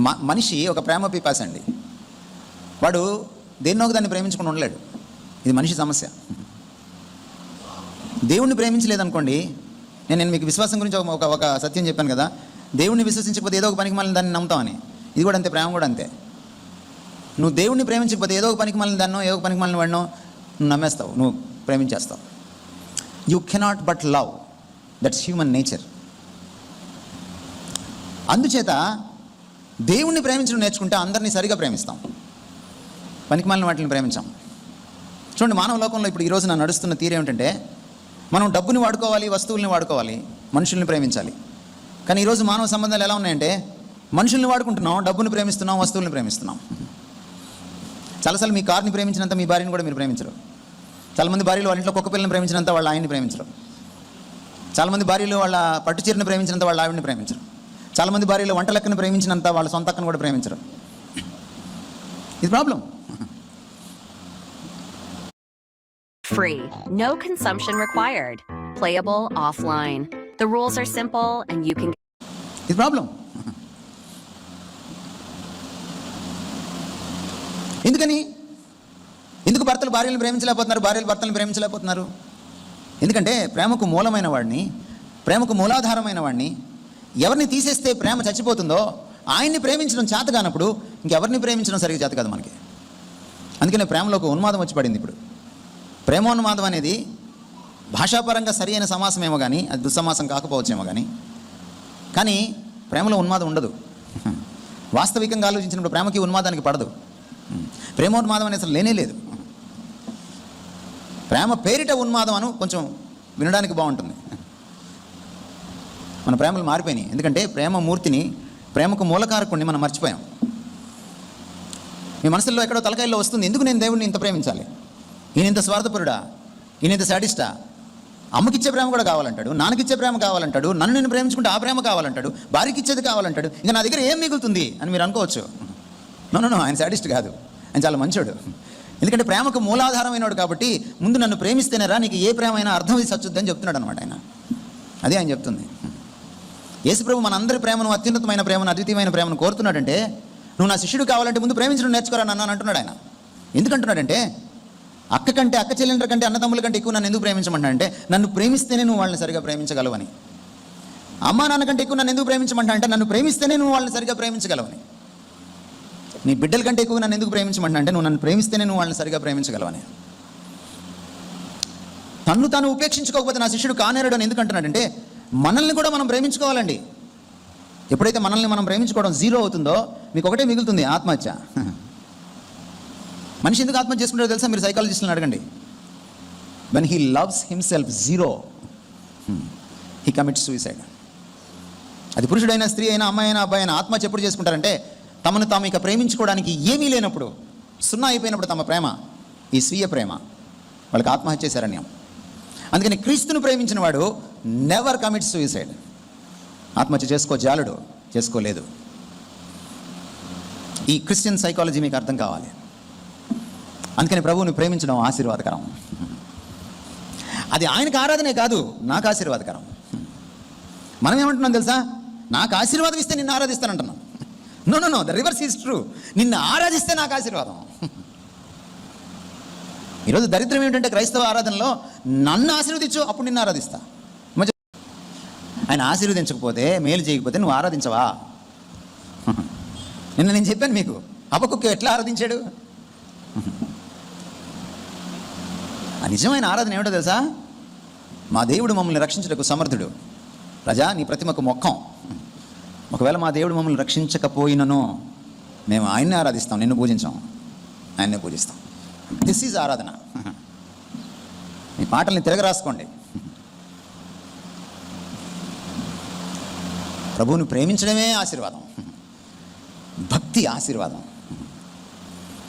మ మనిషి ఒక ప్రేమ పిపాస అండి వాడు దేన్నో ఒక దాన్ని ప్రేమించుకుని ఉండలేడు. ఇది మనిషి సమస్య. దేవుణ్ణి ప్రేమించలేదనుకోండి నేను నేను మీకు విశ్వాసం గురించి ఒక- ఒక ఒక సత్యం చెప్పాను కదా దేవుణ్ణి విశ్వసించకపోతే ఏదో ఒక పనికి మళ్ళీ దాన్ని నమ్ముతామని. ఇది కూడా అంతే ప్రేమ కూడా అంతే. నువ్వు దేవుణ్ణి ప్రేమించకపోతే ఏదో ఒక పనికి మళ్ళీ దాన్నో ఏదో ఒక పనికి మళ్ళీ వాడినో నువ్వు నమ్మేస్తావు నువ్వు ప్రేమించేస్తావు. You cannot but love that's human nature అందుచేత దేవుణ్ణి ప్రేమించడం నేర్చుకుంటే అందరినీ సరిగా ప్రేమిస్తాం. పనికి మాలిన వాటిని ప్రేమించాం. చూడండి మానవ లోకంలో ఇప్పుడు ఈరోజు నా నడుస్తున్న తీరు ఏమిటంటే మనం డబ్బుని వాడుకోవాలి వస్తువుల్ని వాడుకోవాలి మనుషుల్ని ప్రేమించాలి. కానీ ఈరోజు మానవ సంబంధాలు ఎలా ఉన్నాయంటే మనుషుల్ని వాడుకుంటున్నాం డబ్బుని ప్రేమిస్తున్నాం వస్తువుల్ని ప్రేమిస్తున్నాం. చాలాసార్లు మీ కార్ని ప్రేమించినంత మీ భార్యని కూడా మీరు ప్రేమించరు. చాలామంది భార్యలు వాళ్ళ ఇంట్లో కుక్క పిల్లని ప్రేమించినంత వాళ్ళ ఆయన్ని ప్రేమించరు. చాలామంది భార్యలు వాళ్ళ పట్టుచీరని ప్రేమించినంత వాళ్ళ ఆవిడని ప్రేమించరు. చాలామంది భార్యలు వంట లెక్కను ప్రేమించినంత వాళ్ళ సొంత అక్కను కూడా ప్రేమించరు ఇది problem Free. No consumption required. Playable offline. The rules are simple and you can ఇది ప్రాబ్లం ఎందుకని ఎందుకు భర్తలు భార్యలను ప్రేమించలేకపోతున్నారు భార్యలు భర్తలను ప్రేమించలేకపోతున్నారు ఎందుకంటే ప్రేమకు మూలమైన వాడిని ప్రేమకు మూలాధారమైన వాడిని ఎవరిని తీసేస్తే ప్రేమ చచ్చిపోతుందో ఆయన్ని ప్రేమించడం చేత కానప్పుడు ఇంకెవరిని ప్రేమించడం సరిగ్గా చేత కాదు మనకి. అందుకనే ప్రేమలో ఒక ఉన్మాదం వచ్చి పడింది ఇప్పుడు. ప్రేమోన్మాదం అనేది భాషాపరంగా సరి అయిన సమాసమేమో కానీ అది దుస్సమాసం కాకపోవచ్చేమో కానీ కానీ ప్రేమలో ఉన్మాదం ఉండదు. వాస్తవికంగా ఆలోచించినప్పుడు ప్రేమకి ఉన్మాదానికి పడదు. ప్రేమోన్మాదం అనేది అసలు లేనే లేదు. ప్రేమ పేరిట ఉన్మాదం అను కొంచెం వినడానికి బాగుంటుంది. మన ప్రేమలు మారిపోయినాయి. ఎందుకంటే ప్రేమ మూర్తిని ప్రేమకు మూలకారకుడిని మనం మర్చిపోయాం. మీ మనసులో ఎక్కడో తలకాయల్లో వస్తుంది ఎందుకు నేను దేవుడిని ఇంత ప్రేమించాలి? ఈయన ఇంత స్వార్థపరుడా? ఈయన ఇంత శాడిస్టా? అమ్మకిచ్చే ప్రేమ కూడా కావాలంటాడు నాన్నకిచ్చే ప్రేమ కావాలంటాడు నన్ను నేను ప్రేమించుకుంటే ఆ ప్రేమ కావాలంటాడు భార్యకి ఇచ్చేది కావాలంటాడు ఇంకా నా దగ్గర ఏం మిగులుతుంది అని మీరు అనుకోవచ్చు. నో ఆయన శాడిస్ట్ కాదు. ఆయన చాలా మంచోడు. ఎందుకంటే ప్రేమకు మూలాధారమైనవాడు కాబట్టి ముందు నన్ను ప్రేమిస్తేనేరా నీకు ఏ ప్రేమైనా అర్థం ఇది సచ్చుద్దని చెప్తున్నాడు అనమాట ఆయన. అదే ఆయన చెప్తుంది. యేసుప్రభు మనందరి ప్రేమను అత్యున్నతమైన ప్రేమను అద్వితీయమైన ప్రేమను కోరుతున్నాడంటే నువ్వు నా శిష్యుడు కావాలంటే ముందు ప్రేమించడం నేర్చుకోరా నన్ను అంటున్నాడు ఆయన. ఎందుకంటున్నాడంటే అక్క కంటే అక్క చెల్లెండ్ర కంటే అన్నదమ్ముల కంటే ఎక్కువ నన్ను ఎందుకు ప్రేమించమంటాడంటే నన్ను ప్రేమిస్తేనే నువ్వు వాళ్ళని సరిగా ప్రేమించగలవని. అమ్మా నాన్న కంటే ఎక్కువ నన్ను ఎందుకు ప్రేమించమంటాడంటే నన్ను ప్రేమిస్తేనే నువ్వు వాళ్ళని సరిగా ప్రేమించగలవని. నీ బిడ్డల కంటే ఎక్కువ నన్ను ఎందుకు ప్రేమించమంటాడంటే నువ్వు నన్ను ప్రేమిస్తేనే నువ్వు వాళ్ళని సరిగా ప్రేమించగలవని. తన్ను తాను ఉపేక్షించుకోకపోతే నా శిష్యుడు కానేరడు అని ఎందుకంటున్నాడంటే మనల్ని కూడా మనం ప్రేమించుకోవాలండి. ఎప్పుడైతే మనల్ని మనం ప్రేమించుకోవడం జీరో అవుతుందో మీకు ఒకటే మిగులుతుంది ఆత్మహత్య. మనిషి ఎందుకు ఆత్మహత్య చేసుకుంటారో తెలుసా? మీరు సైకాలజిస్టులను అడగండి. When he loves himself zero he commits suicide అది పురుషుడైనా స్త్రీ అయినా అమ్మాయి అయినా అబ్బాయి అయినా ఆత్మహత్య ఎప్పుడు చేసుకుంటారంటే తమను తాము ఇక ప్రేమించుకోవడానికి ఏమీ లేనప్పుడు సున్నా అయిపోయినప్పుడు తమ ప్రేమ ఈ స్వీయ ప్రేమ. వాళ్ళకి ఆత్మహత్య చేశారన్యం అందుకని క్రీస్తును ప్రేమించిన వాడు నెవర్ కమిట్స్ సూసైడ్ ఆత్మహత్య చేసుకో జాలుడు చేసుకోలేదు. ఈ క్రిస్టియన్ సైకాలజీ మీకు అర్థం కావాలి. అందుకని ప్రభువుని ప్రేమించడం ఆశీర్వాదకరం. అది ఆయనకు ఆరాధనే కాదు నాకు ఆశీర్వాదకరం. మనం ఏమంటున్నాం తెలుసా? నాకు ఆశీర్వాదం ఇస్తే నిన్ను ఆరాధిస్తానంటున్నాం. No no no the reverse is true నిన్ను ఆరాధిస్తే నాకు ఆశీర్వాదం. ఈరోజు దరిద్రం ఏమిటంటే క్రైస్తవ ఆరాధనలో నన్ను ఆశీర్వదించు అప్పుడు నిన్ను ఆరాధిస్తా. మంచి ఆయన ఆశీర్వదించకపోతే మేలు చేయకపోతే నువ్వు ఆరాధించవా? నిన్న నేను చెప్పాను మీకు అపకుక్క ఎట్లా ఆరాధించాడు? ఆ నిజమైన ఆరాధన ఏమిటో తెలుసా? మా దేవుడు మమ్మల్ని రక్షించడానికి సమర్థుడు. ప్రజా నీ ప్రతిమకు మొక్కం ఒకవేళ మా దేవుడు మమ్మల్ని రక్షించకపోయినను మేము ఆయన్నే ఆరాధిస్తాం నిన్ను పూజించాం. ఆయన్నే పూజిస్తాం. దిస్ ఈజ్ ఆరాధన. మీ పాటల్ని తిరగరాసుకోండి ప్రభువుని ప్రేమించడమే ఆశీర్వాదం. భక్తి ఆశీర్వాదం.